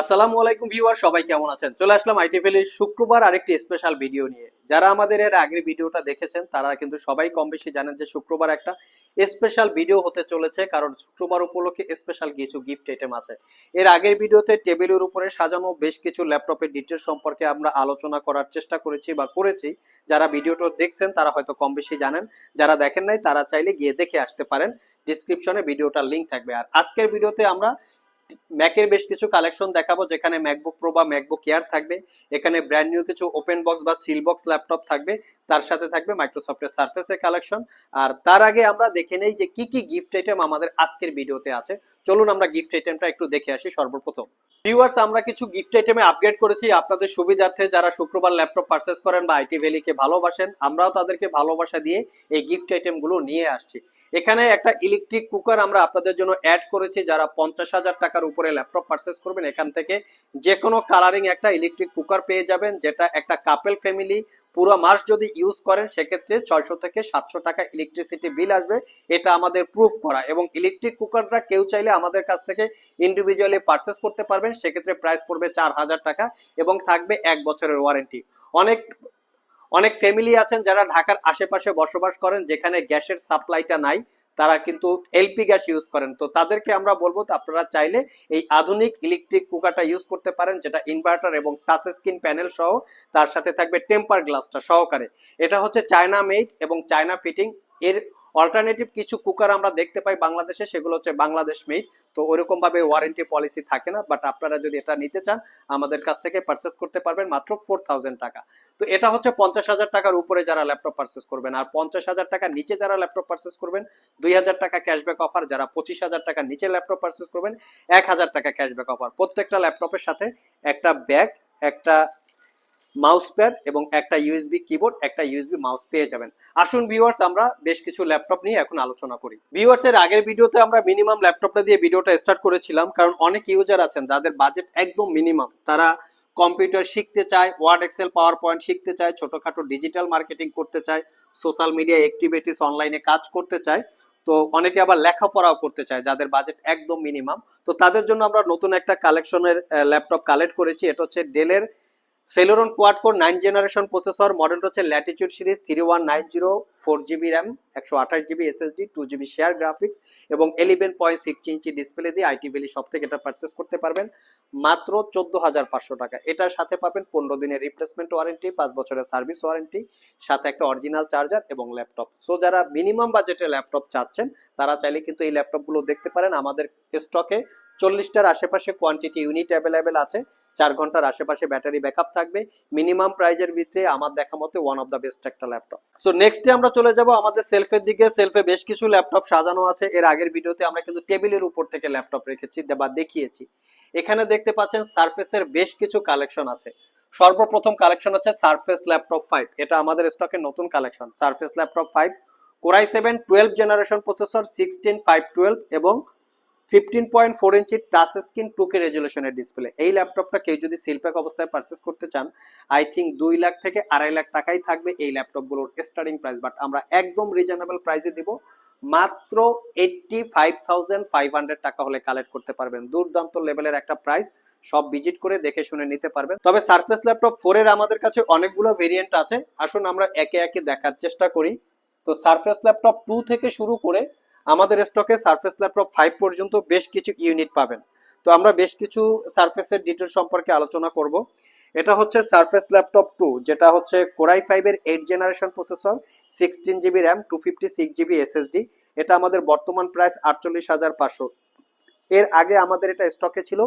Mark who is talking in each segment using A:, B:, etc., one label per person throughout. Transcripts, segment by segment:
A: আসসালামু আলাইকুম ভিউয়ার, সবাই কেমন আছেন? চলে আসলাম আইটি ভ্যালির শুক্রবার আরেকটি স্পেশাল ভিডিও নিয়ে। যারা আমাদের এর আগের ভিডিওটা দেখেছেন, তারা কিন্তু সবাই কম বেশি জানেন যে শুক্রবার একটা স্পেশাল ভিডিও হতে চলেছে, কারণ শুক্রবার উপলক্ষে স্পেশাল কিছু গিফট আইটেম আছে। এর আগের ভিডিওতে টেবিলের উপরে সাজানো বেশ কিছু ল্যাপটপের ডিটেলস সম্পর্কে আমরা আলোচনা করার চেষ্টা করেছি বা করেছি। যারা ভিডিওটা দেখছেন, তারা হয়তো কম বেশি জানেন। যারা দেখেন নাই, তারা চাইলে গিয়ে দেখে আসতে পারেন। ডিসক্রিপশনে ভিডিওটার লিংক থাকবে। আর আজকের ভিডিওতে আমরা ম্যাকের বেশ কিছু কালেকশন দেখাবো, যেখানে ম্যাকবুক প্রো বা ম্যাকবুক এয়ার থাকবে। এখানে ব্র্যান্ড নিউ কিছু ওপেন বক্স বা সিল বক্স ল্যাপটপ থাকবে। তার সাথে থাকবে মাইক্রোসফটের সার্ফেসের কালেকশন আর তার আগে আমরা দেখে নেই যে কি কি গিফট আইটেম আমাদের আজকের ভিডিওতে আছে। চলুন আমরা গিফট আইটেমটা একটু দেখে আসি সর্বপ্রথম। ভিউয়ার্স আমরা কিছু গিফট আইটেমে আপগ্রেড করেছি। আপনাদের সুবিধার্থে যারা শুক্রবার ল্যাপটপ পারচেস করেন বা আইটি ভ্যালিকে ভালোবাসেন, আমরাও তাদেরকে ভালোবাসা দিয়ে এই গিফট আইটেমগুলো নিয়ে আসছি। এখানে একটা ইলেকট্রিক কুকার আমরা আপনাদের জন্য অ্যাড করেছি, যারা পঞ্চাশ হাজার টাকার উপরে ল্যাপটপ পারচেস করবেন, এখান থেকে যে কোনো কালারিং একটা ইলেকট্রিক কুকার পেয়ে যাবেন, যেটা একটা কাপেল ফ্যামিলি পুরো মাস যদি ইউজ করেন, সেক্ষেত্রে ছয়শো থেকে সাতশো টাকা ইলেকট্রিসিটি বিল আসবে। এটা আমাদের প্রুফ করা এবং ইলেকট্রিক কুকাররা কেউ চাইলে আমাদের কাছ থেকে ইন্ডিভিজুয়ালি পারচেস করতে পারবেন। সেক্ষেত্রে প্রাইস পড়বে চার হাজার টাকা এবং থাকবে এক বছরের ওয়ারেন্টি অনেক অনেক ফ্যামিলি আছেন যারা ঢাকার আশেপাশে বসবাস করেন, যেখানে গ্যাসের সাপ্লাইটা নাই। তারা কিন্তু এলপি গ্যাস ইউজ করেন। তো তাদেরকে আমরা বলব তো আপনারা চাইলে এই আধুনিক ইলেকট্রিক কুকারটা ইউজ করতে পারেন, যেটা ইনভার্টার এবং টাচ স্ক্রিন প্যানেল সহ তার সাথে থাকবে টেম্পার গ্লাসটা সহকারে। এটা হচ্ছে চায়না মেড এবং চায়না ফিটিং এর অল্টারনেটিভ কিছু কুকার আমরা দেখতে পাই বাংলাদেশে, সেগুলো হচ্ছে বাংলাদেশ মেড তো ওইরকম ভাবে ওয়ারেন্টি পলিসি থাকে না বাট আপনারা যদি এটা নিতে চান, আমাদের কাছ থেকে পারচেস করতে পারবেন মাত্র ফোর টাকা। তো এটা হচ্ছে পঞ্চাশ হাজার টাকার উপরে যারা ল্যাপটপ পারচেস করবেন, আর পঞ্চাশ হাজার টাকার নিচে যারা ল্যাপটপ পারচেস করবেন, দুই হাজার টাকা ক্যাশব্যাক অফার যারা পঁচিশ হাজার টাকার নিচে ল্যাপটপ পারচেস করবেন, এক হাজার টাকা ক্যাশব্যাক অফার প্রত্যেকটা ল্যাপটপের সাথে একটা ব্যাগ একটা মাউস প্যাড এবং একটা ইউএসবি কিবোর্ড একটা ইউএসবি মাউস পেয়ে যাবেন। আসুন ভিউয়ার্স আমরা বেশ কিছু ল্যাপটপ নিয়ে এখন আলোচনা করি। ভিউয়ার্স এর আগের ভিডিওতে আমরা মিনিমাম ল্যাপটপটা দিয়ে ভিডিওটা স্টার্ট করেছিলাম, কারণ অনেক ইউজার আছেন, যাদের বাজেট একদম মিনিমাম তারা কম্পিউটার শিখতে চায় ওয়ার্ড এক্সেল পাওয়ার পয়েন্ট শিখতে চায়, ছোটখাটো ডিজিটাল মার্কেটিং করতে চায় সোশ্যাল মিডিয়া অ্যাক্টিভিটিস অনলাইনে কাজ করতে চায়। তো অনেকে আবার লেখাপড়াও করতে চায়, যাদের বাজেট একদম মিনিমাম তো তাদের জন্য আমরা নতুন একটা কালেকশনের ল্যাপটপ কালেক্ট করেছি, এটা হচ্ছে ডেলের Celeron quad core nine generation processor মডেলটা হচ্ছে Latitude series three one nine zero four GB RAM একশো আঠাশ GB SSD two GB share graphics এবং eleven point six inch display দিয়ে আইটি ভ্যালি সব থেকে এটা পারচেস করতে পারবেন। মাত্র চোদ্দ হাজার পাঁচশো টাকা। এটার সাথে পাবেন পনেরো দিনের রিপ্লেসমেন্ট ওয়ারেন্টি পাঁচ বছরের সার্ভিস ওয়ারেন্টি সাথে একটা অরিজিনাল চার্জার এবং ল্যাপটপ সো যারা মিনিমাম বাজেটে ল্যাপটপ চাচ্ছেন, তারা চাইলে কিন্তু এই ল্যাপটপগুলো দেখতে পারেন। আমাদের স্টকে চল্লিশটার আশেপাশে কোয়ান্টিটি ইউনিট অ্যাভেলেবেল আছে। চার ঘণ্টার আশেপাশে ব্যাটারি ব্যাকআপ থাকবে। মিনিমাম প্রাইজের ভিতরে আমার দেখা মতে ওয়ান অফ দ্য বেস্ট একটা ল্যাপটপ সো নেক্সটে আমরা চলে যাব আমাদের সেলফের দিকে। সেলফে বেশ কিছু ল্যাপটপ সাজানো আছে। এর আগের ভিডিওতে আমরা কিন্তু টেবিলের উপর থেকে ল্যাপটপ রেখেছি বা দেখিয়েছি। এখানে দেখতে পাচ্ছেন সারফেসের বেশ কিছু কালেকশন আছে। সর্বপ্রথম কালেকশন আছে সারফেস ল্যাপটপ ফাইভ এটা আমাদের স্টকের নতুন collection Surface laptop five core i seven twelve generation processor sixteen five twelve এবং fifteen point four inch touch screen two K রেজুলেশনের display এই ল্যাপটপটা কেউ যদি সিলপ্যাক অবস্থায় পারচেস করতে চান আই থিঙ্ক দুই লাখ থেকে আড়াই লাখ টাকাই থাকবে এই ল্যাপটপগুলোর স্টার্টিং প্রাইস বাট আমরা একদম রিজনেবল প্রাইসে দিব। মাত্র eighty five thousand five hundred টাকা হলে কালেক্ট করতে পারবেন। দুর্দান্ত লেভেলের একটা প্রাইস সব ভিজিট করে দেখে শুনে নিতে পারবেন। তবে সারফেস ল্যাপটপ ফোর এর আমাদের কাছে অনেকগুলো ভেরিয়েন্ট আছে। আসুন আমরা একে একে দেখার চেষ্টা করি। তো সারফেস ল্যাপটপ টু থেকে শুরু করে আমাদের স্টকে সার্ফেস ল্যাপটপ ফাইভ পর্যন্ত বেশ কিছু ইউনিট পাবেন। তো আমরা বেশ কিছু সারফেসের ডিটেল সম্পর্কে আলোচনা করব। এটা হচ্ছে সার্ফেস ল্যাপটপ টু যেটা হচ্ছে কোরাই ফাইভের eight generation processor sixteen GB RAM two fifty six GB SSD এটা আমাদের বর্তমান প্রাইস আটচল্লিশ হাজার পাঁচশো। এর আগে আমাদের এটা স্টকে ছিল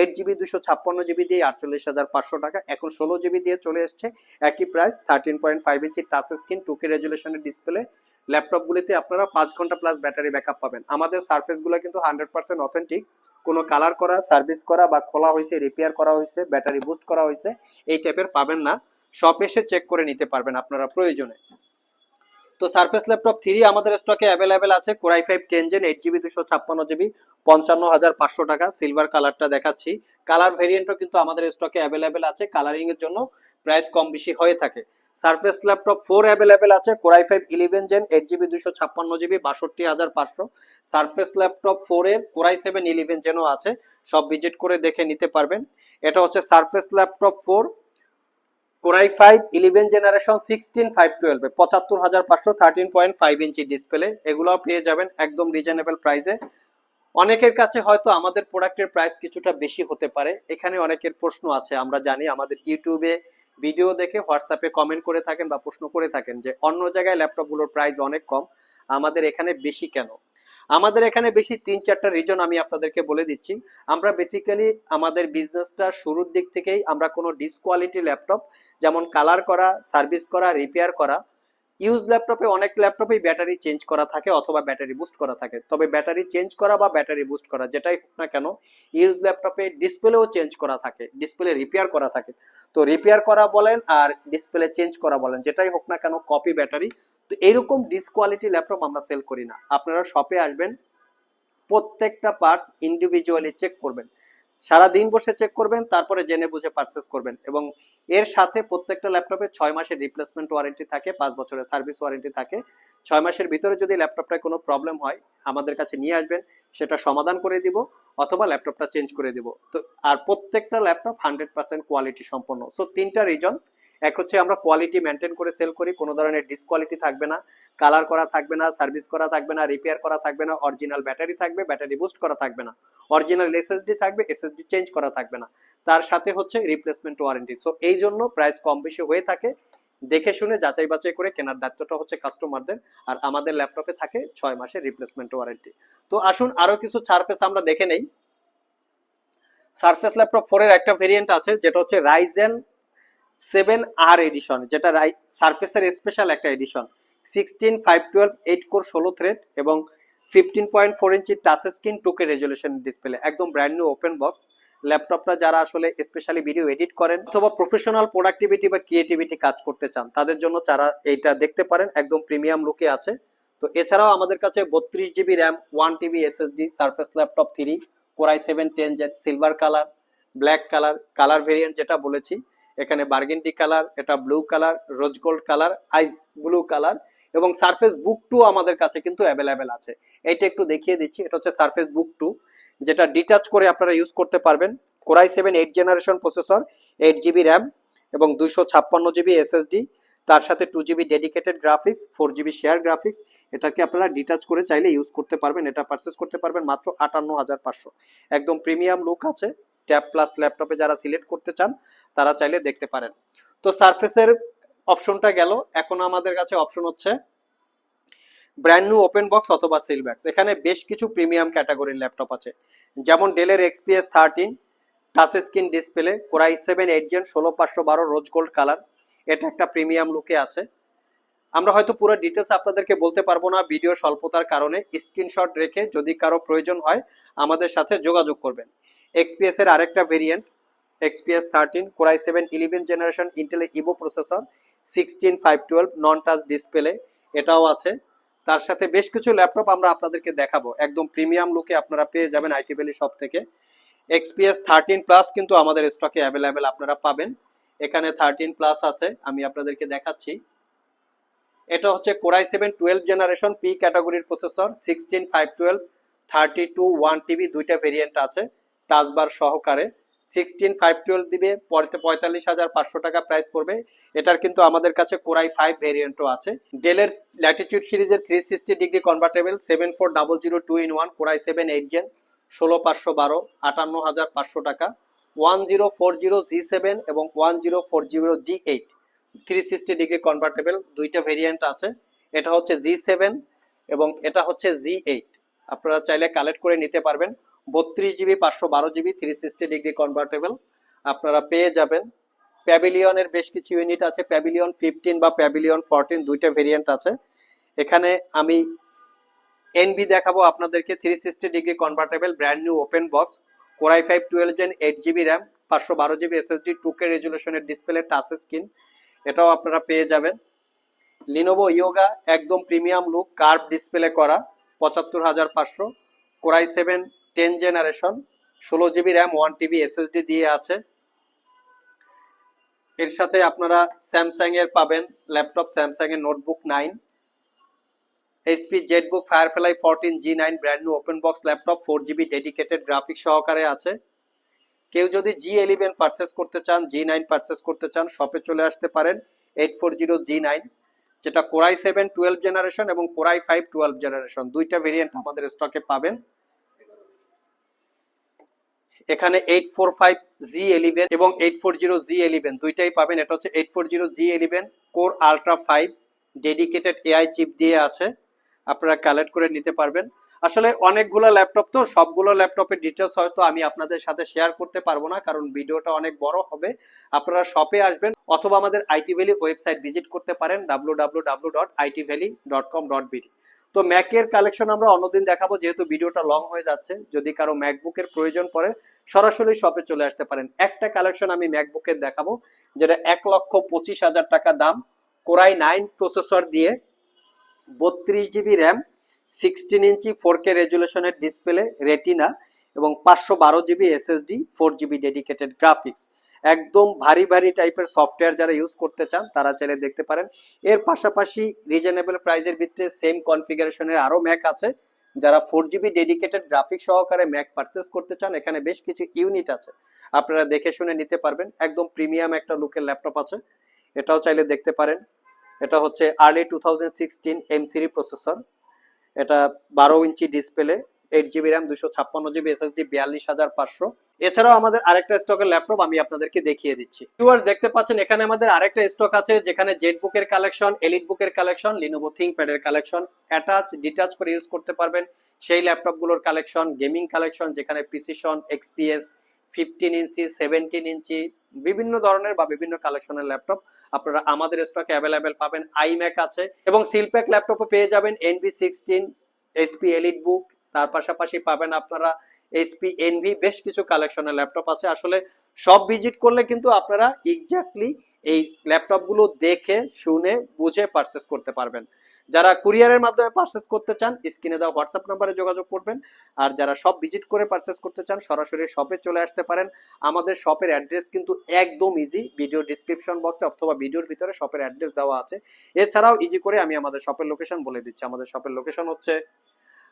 A: এইট জিবি, দুশো ছাপ্পান্ন জিবি দিয়ে আটচল্লিশ হাজার পাঁচশো টাকা। এখন ষোলো জিবি দিয়ে চলে এসছে। একই price thirteen point five inch touch screen two K রেজুলেশনের display ল্যাপটপগুলিতে আপনারা পাঁচ ঘণ্টা প্লাস ব্যাটারি ব্যাকআপ পাবেন। আমাদের সার্ফেসগুলো কিন্তু হান্ড্রেড পার্সেন্ট অথেন্টিক কোনো কালার করা সার্ভিস করা বা খোলা হয়েছে রিপেয়ার করা হয়েছে ব্যাটারি বুস্ট করা হয়েছে, এই টাইপের পাবেন না। শপ এসে চেক করে নিতে পারবেন আপনারা প্রয়োজনে। তো সার্ফেস ল্যাপটপ থ্রি আমাদের স্টকে অ্যাভেলেবেল আছে core i five ten gen eight GB দুশো ছাপ্পান্ন জিবি পঞ্চান্ন হাজার পাঁচশো টাকা সিলভার কালারটা দেখাচ্ছি। কালার ভেরিয়েন্টও কিন্তু আমাদের স্টকে অ্যাভেলেবেল আছে কালারিং এর জন্য প্রাইস কম বেশি হয়ে থাকে। সার্ফেস ল্যাপটপ ফোর অ্যাভেলেবেল আছে core i five eleven gen eight GB দুশো ছাপ্পান্ন জিবি বাষট্টি হাজার পাঁচশো। সার্ফেস ল্যাপটপ ফোরের কোরাই সেভেন ইলেভেন জেনও আছে, সব ভিজিট করে দেখে নিতে পারবেন। এটা হচ্ছে Surface laptop four core i five eleven generation sixteen five টুয়েলভে পঁচাত্তর হাজার পাঁচশো thirteen point five inch display এগুলোও পেয়ে যাবেন একদম রিজনেবল প্রাইসে অনেকের কাছে হয়তো আমাদের প্রোডাক্টের প্রাইস কিছুটা বেশি হতে পারে, এখানে অনেকের প্রশ্ন আছে, আমরা জানি আমাদের ইউটিউবে ভিডিও দেখে হোয়াটসঅ্যাপে কমেন্ট করে থাকেন বা প্রশ্ন করে থাকেন যে অন্য জায়গায় ল্যাপটপগুলোর প্রাইস অনেক কম, আমাদের এখানে বেশি কেন? আমাদের এখানে বেশি তিন চারটা রিজন আমি আপনাদেরকে বলে দিচ্ছি। আমরা বেসিক্যালি আমাদের বিজনেসটা শুরুর দিক থেকেই আমরা কোনো ডিসকোয়ালিটি ল্যাপটপ যেমন কালার করা সার্ভিস করা রিপেয়ার করা ইউজ ল্যাপটপে অনেক ল্যাপটপেই ব্যাটারি চেঞ্জ করা থাকে অথবা ব্যাটারি বুস্ট করা থাকে। তবে ব্যাটারি চেঞ্জ করা বা ব্যাটারি বুস্ট করা, যেটাই হোক না কেন ইউজ ল্যাপটপে ডিসপ্লেও চেঞ্জ করা থাকে ডিসপ্লে রিপেয়ার করা থাকে। তো রিপেয়ার করা বলেন আর ডিসপ্লে চেঞ্জ করা বলেন, যেটাই হোক না কেন কপি ব্যাটারি তো এইরকম ডিসকোয়ালিটি ল্যাপটপ আমরা সেল করি না। আপনারা শপে আসবেন, প্রত্যেকটা পার্টস ইন্ডিভিজুয়ালি চেক করবেন। সারা দিন বসে চেক করবেন, তারপরে জেনে বুঝে পারচেস করবেন এবং এর সাথে প্রত্যেকটা ল্যাপটপে ছয় মাসের রিপ্লেসমেন্ট ওয়ারেন্টি থাকে, পাঁচ বছরের সার্ভিস ওয়ারেন্টি থাকে। ছয় মাসের ভিতরে যদি ল্যাপটপটায় কোনো প্রবলেম হয়, আমাদের কাছে নিয়ে আসবেন, সেটা সমাধান করে দিব অথবা ল্যাপটপটা চেঞ্জ করে দিব। তো আর প্রত্যেকটা ল্যাপটপ হান্ড্রেড পার্সেন্ট কোয়ালিটি সম্পন্ন। সো তিনটা রিজন এক হচ্ছে আমরা কোয়ালিটি মেনটেন করে সেল করি, কোনো ধরনের ডিসকোয়ালিটি থাকবে না কালার করা থাকবে না সার্ভিস করা থাকবে না রিপেয়ার করা থাকবে না অরিজিনাল ব্যাটারি থাকবে ব্যাটারি বুস্ট করা থাকবে না অরিজিনাল এসএসডি থাকবে এসএসডি চেঞ্জ করা থাকবে না, তার সাথে হচ্ছে রিপ্লেসমেন্ট ওয়ারেন্টি সো এই জন্য প্রাইস কম বেশি হয়ে থাকে, দেখে শুনে যাচাই বাছাই করে কেনার দায়িত্বটা হচ্ছে কাস্টমারদের আর আমাদের ল্যাপটপে থাকে ছয় মাসের রিপ্লেসমেন্ট ওয়ারেন্টি তো আসুন আরও কিছু সারফেস আমরা দেখে নেই সারফেস ল্যাপটপ ফোরের একটা ভেরিয়েন্ট আছে, যেটা হচ্ছে রাইজেন সেভেন আর এডিশন যেটা সার্ফেসের স্পেশাল একটা edition sixteen five twelve eight core ষোলো থ্রেড এবং fifteen point four inch touch screen two K resolution display একদম ব্র্যান্ড নিউ ওপেন বক্স ল্যাপটপটা যারা আসলে স্পেশালি ভিডিও এডিট করেন অথবা প্রফেশনাল প্রোডাক্টিভিটি বা ক্রিয়েটিভিটি কাজ করতে চান, তাদের জন্য যারা এইটা দেখতে পারেন। একদম প্রিমিয়াম লুকে আছে। তো এছাড়াও আমাদের কাছে বত্রিশ GB RAM one TB SSD Surface laptop three core i seven ten gen silver colour black colour colour variant যেটা বলেছি। এখানে বার্গেন্ডি কালার, এটা blue colour, rose gold colour, ice blue colour এবং সারফেস বুক টু আমাদের কাছে কিন্তু available আছে। এইটা একটু দেখিয়ে দিচ্ছি, এটা হচ্ছে সারফেস বুক টু, যেটা ডিটাচ করে আপনারা ইউজ করতে পারবেন। Core i seven eight generation processor eight GB RAM এবং দুইশো ছাপ্পান্ন জিবি এসএসডি তার সাথে two GB dedicated graphics four GB share graphics এটাকে আপনারা ডিটাচ করে চাইলে ইউজ করতে পারবেন, এটা পারচেস করতে পারবেন মাত্র আটান্ন হাজার পাঁচশো। একদম প্রিমিয়াম লুক আছে। ট্যাব প্লাস ল্যাপটপে যারা সিলেক্ট করতে চান, তারা চাইলে দেখতে পারেন। তো সারফেসের অপশনটা গেল। এখন আমাদের কাছে অপশন হচ্ছে ব্র্যান্ড নিউ ওপেন বক্স অথবা সিলব্যাক্স এখানে বেশ কিছু প্রিমিয়াম ক্যাটাগরির ল্যাপটপ আছে। যেমন ডেলের XPS thirteen touch screen display core i seven eight gen ষোলো, পাঁচশো বারো রোজ গোল্ড কালার এটা একটা প্রিমিয়াম লুকে আছে। আমরা হয়তো পুরো ডিটেলস আপনাদেরকে বলতে পারব না ভিডিও স্বল্পতার কারণে। স্ক্রিনশট রেখে যদি কারও প্রয়োজন হয়, আমাদের সাথে যোগাযোগ করবেন। এক্সপিএস এর আরেকটা variant XPS thirteen core i seven eleven generation ইন্টেলের Evo processor sixteen five twelve non touch display এটাও আছে। তার সাথে বেশ কিছু ল্যাপটপ আমরা আপনাদেরকে দেখাবো। একদম প্রিমিয়াম লুকে আপনারা পেয়ে যাবেন আইটি ভ্যালি শপ থেকে। এক্সপিএস থার্টিন প্লাস কিন্তু আমাদের স্টকে অ্যাভেলেবেল আপনারা পাবেন। এখানে থার্টিন প্লাস আছে, আমি আপনাদেরকে দেখাচ্ছি। এটা হচ্ছে core i seven twelve generation P ক্যাটাগরির processor sixteen five twelve thirty two one TB দুইটা ভেরিয়েন্ট আছে। টাচবার সহকারে সিক্সটিন ফাইভ টুয়েলভ দিবে পরে পঁয়তাল্লিশ হাজার পাঁচশো টাকা প্রাইস পড়বে। এটার কিন্তু আমাদের কাছে কোরাই ফাইভ ভেরিয়েন্টও আছে। ডেলের ল্যাটিটিউড সিরিজের three sixty degree convertible seven four double zero two in one core i seven eight gen ষোলো পাঁচশো বারো, আটান্ন হাজার পাঁচশো টাকা। One zero four zero G seven এবং one zero four zero G eight three sixty degree convertible দুইটা variant আছে। এটা হচ্ছে জি সেভেন এবং এটা হচ্ছে জি এইট আপনারা চাইলে কালেক্ট করে নিতে পারবেন। বত্রিশ জিবি, পাঁচশো বারো GB three sixty degree convertible আপনারা পেয়ে যাবেন। প্যাভিলিয়নের বেশ কিছু ইউনিট আছে, প্যাভিলিয়ন ফিফটিন বা প্যাভিলিয়ন ফোরটিন দুইটা ভেরিয়েন্ট আছে। এখানে আমি এনবি দেখাবো আপনাদেরকে three sixty degree convertible brand new open box core i five twelve gen eight GB RAM পাঁচশো বারো জিবি এসএসডি টু কে রেজুলেশনের ডিসপ্লে টাচ স্ক্রিন এটাও আপনারা পেয়ে যাবেন। লিনোভো ইয়োগা একদম প্রিমিয়াম লুক কার্ভ ডিসপ্লে করা, পঁচাত্তর হাজার পাঁচশো। Core i seven ten generation, ষোলো GB RAM, one TB SSD দিয়ে আছে। এর সাথে আপনারা স্যামসাং এর পাবেন ল্যাপটপ স্যামসাং এর notebook nine, HP Jetbook, Firefly fourteen, G nine brand new open box laptop, four GB dedicated graphics সহকারে আছে। কেউ যদি জি ইলেভেন পারচেস করতে চান, জি নাইন পারচেস করতে চান, শপে চলে আসতে পারেন, eight four zero G nine, যেটা core i seven twelve generation এবং core i five twelve generation. দুইটা ভেরিয়েন্ট আমাদের স্টকে পাবেন। এখানে eight four five G eleven এবং eight four zero G eleven দুইটাই পাবেন। এটা হচ্ছে eight four zero G eleven core ultra five dedicated AI chip দিয়ে আছে। আপনারা কালেক্ট করে নিতে পারবেন। আসলে অনেকগুলো ল্যাপটপ তো, সবগুলো ল্যাপটপের ডিটেলস হয়তো আমি আপনাদের সাথে শেয়ার করতে পারব না, কারণ ভিডিওটা অনেক বড় হবে। আপনারা শপে আসবেন অথবা আমাদের আইটি ভ্যালি ওয়েবসাইট ভিজিট করতে পারেন ডাব্লু তো ম্যাকের কালেকশন আমরা অন্যদিন দেখাবো, যেহেতু ভিডিওটা লং হয়ে যাচ্ছে। যদি কারও ম্যাকবুকের প্রয়োজন পড়ে, সরাসরি শপে চলে আসতে পারেন। একটা কালেকশন আমি ম্যাকবুকের দেখাবো, যেটা এক লক্ষ পঁচিশ হাজার টাকা দাম, কোরাই নাইন প্রসেসর দিয়ে বত্রিশ GB RAM sixteen inch four K রেজুলেশনের display retina এবং পাঁচশো বারো GB SSD four GB dedicated graphics একদম ভারী ভারী টাইপের সফটওয়্যার যারা ইউজ করতে চান, তারা চাইলে দেখতে পারেন। এর পাশাপাশি রিজনেবল প্রাইজের ভিত্তিতে সেম কনফিগারেশনের আরও ম্যাক আছে। যারা ফোর জিবি ডেডিকেটেড গ্রাফিক সহকারে ম্যাক পারচেস করতে চান, এখানে বেশ কিছু ইউনিট আছে। আপনারা দেখে শুনে নিতে পারবেন। একদম প্রিমিয়াম একটা লুকের ল্যাপটপ আছে। এটাও চাইলে দেখতে পারেন। এটা হচ্ছে early two thousand sixteen M three processor এটা বারো inch display eight GB RAM দুশো ছাপ্পান্ন জিবি এসএসডি বিয়াল্লিশ হাজার পাঁচশো। এছাড়াও আমাদের আরেকটা স্টকের ল্যাপটপ আমি আপনাদেরকে দেখিয়ে দিচ্ছি। ভিউয়ার্স দেখতে পাচ্ছেন, এখানে আমাদের আরেকটা স্টক আছে, যেখানে জেট বুকের কালেকশন এলিট বুকের কালেকশন লিনোভো থিংপ্যাডের কালেকশন অ্যাটাচ ডিটাচ করে ইউজ করতে পারবেন। সেই ল্যাপটপগুলোর কালেকশন গেমিং কালেকশন যেখানে precision XPS fifteen inch seventeen inch বিভিন্ন ধরনের বা বিভিন্ন কালেকশনের ল্যাপটপ আপনারা আমাদের স্টকে অ্যাভেলেবেল পাবেন। আইম্যাক আছে এবং সিলপ্যাক ল্যাপটপও পেয়ে যাবেন এনভি সিক্সটিন এসপি এলিট বুক তার পাশাপাশি পাবেন আপনারা এইচপি এনভি বেশ কিছু কালেকশনের ল্যাপটপ আছে। আসলে সব ভিজিট করলে কিন্তু আপনারা এক্স্যাক্টলি এই ল্যাপটপগুলো দেখে, শুনে, বুঝে পারচেস করতে পারবেন। যারা কুরিয়ারের মাধ্যমে পারচেস করতে চান, স্ক্রিনে দেওয়া হোয়াটসঅ্যাপ নাম্বারে যোগাযোগ করবেন। আর যারা সব ভিজিট করে পারচেস করতে চান, সরাসরি শপে চলে আসতে পারেন। আমাদের শপের অ্যাড্রেস কিন্তু একদম ইজি ভিডিও ডিসক্রিপশন বক্সে অথবা ভিডিওর ভিতরে শপের অ্যাড্রেস দেওয়া আছে। এছাড়াও ইজি করে আমি আমাদের শপের লোকেশন বলে দিচ্ছি। আমাদের শপের লোকেশন হচ্ছে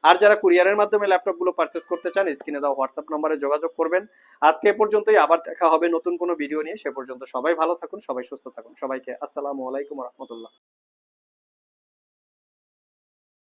A: আর যারা কুরিয়ারের মাধ্যমে ল্যাপটপগুলো পারচেস করতে চান স্ক্রিনে দেওয়া হোয়াটসঅ্যাপ নম্বরে যোগাযোগ করবেন। আজকে এ পর্যন্তই, আবার দেখা হবে নতুন কোনো ভিডিও নিয়ে। সে পর্যন্ত সবাই ভালো থাকুন, সবাই সুস্থ থাকুন। সবাইকে আসসালামু আলাইকুম রহমতুল্লাহ।